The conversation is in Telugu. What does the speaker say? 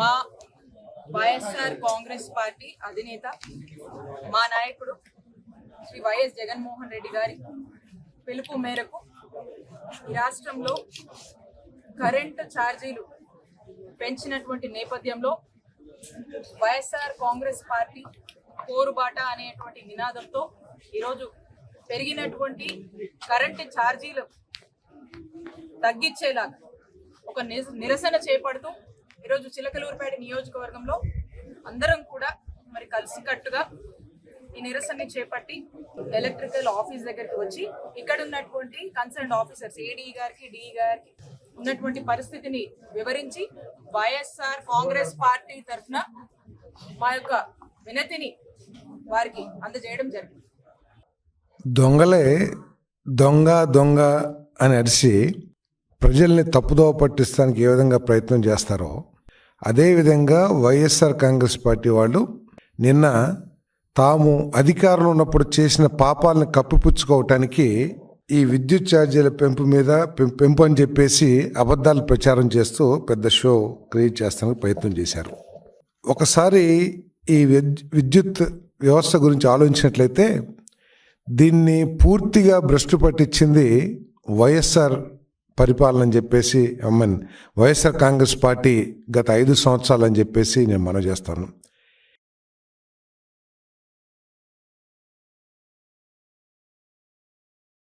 మా వైఎస్ఆర్ కాంగ్రెస్ పార్టీ అధినేత మా నాయకుడు శ్రీ వైఎస్ జగన్మోహన్ రెడ్డి గారి పిలుపు మేరకు ఈ రాష్ట్రంలో కరెంటు ఛార్జీలు పెంచినటువంటి నేపథ్యంలో వైఎస్ఆర్ కాంగ్రెస్ పార్టీ పోరుబాట అనేటువంటి నినాదంతో ఈరోజు పెరిగినటువంటి కరెంటు ఛార్జీలు తగ్గించేలాగా ఒక నిరసన చేపడుతూ ఈరోజు చిలకలూరుపేట నియోజకవర్గంలో అందరం కూడా మరి కలిసికట్టుగా ఈ నిరసనని చేపట్టి ఎలక్ట్రికల్ ఆఫీస్ దగ్గరికి వచ్చి ఇక్కడ ఉన్నటువంటి కన్సర్న్ ఆఫీసర్స్ ఏడీ గారికి డి గారికి ఉన్నటువంటి పరిస్థితిని వివరించి వైఎస్ఆర్ కాంగ్రెస్ పార్టీ తరఫున మా యొక్క వినతిని వారికి అందజేయడం జరిగింది. దొంగలే దొంగ దొంగ అని అరిసి ప్రజల్ని తప్పుదోవ పట్టిస్తానికి ఏ విధంగా ప్రయత్నం చేస్తారో అదేవిధంగా వైఎస్ఆర్ కాంగ్రెస్ పార్టీ వాళ్ళు నిన్న తాము అధికారంలో ఉన్నప్పుడు చేసిన పాపాలను కప్పిపుచ్చుకోవటానికి ఈ విద్యుత్ ఛార్జీల పెంపు మీద పెం- పెంపు అని చెప్పేసి అబద్ధాలు ప్రచారం చేస్తూ పెద్ద షో క్రియేట్ చేస్తానికి ప్రయత్నం చేశారు. ఒకసారి ఈ విద్యుత్ వ్యవస్థ గురించి ఆలోచించినట్లయితే దీన్ని పూర్తిగా భ్రష్టు పట్టించింది వైఎస్ఆర్ పరిపాలన అని చెప్పేసి I mean YSR Congress party గత ఐదు సంవత్సరాలు అని చెప్పేసి నేను మనం చేస్తాను.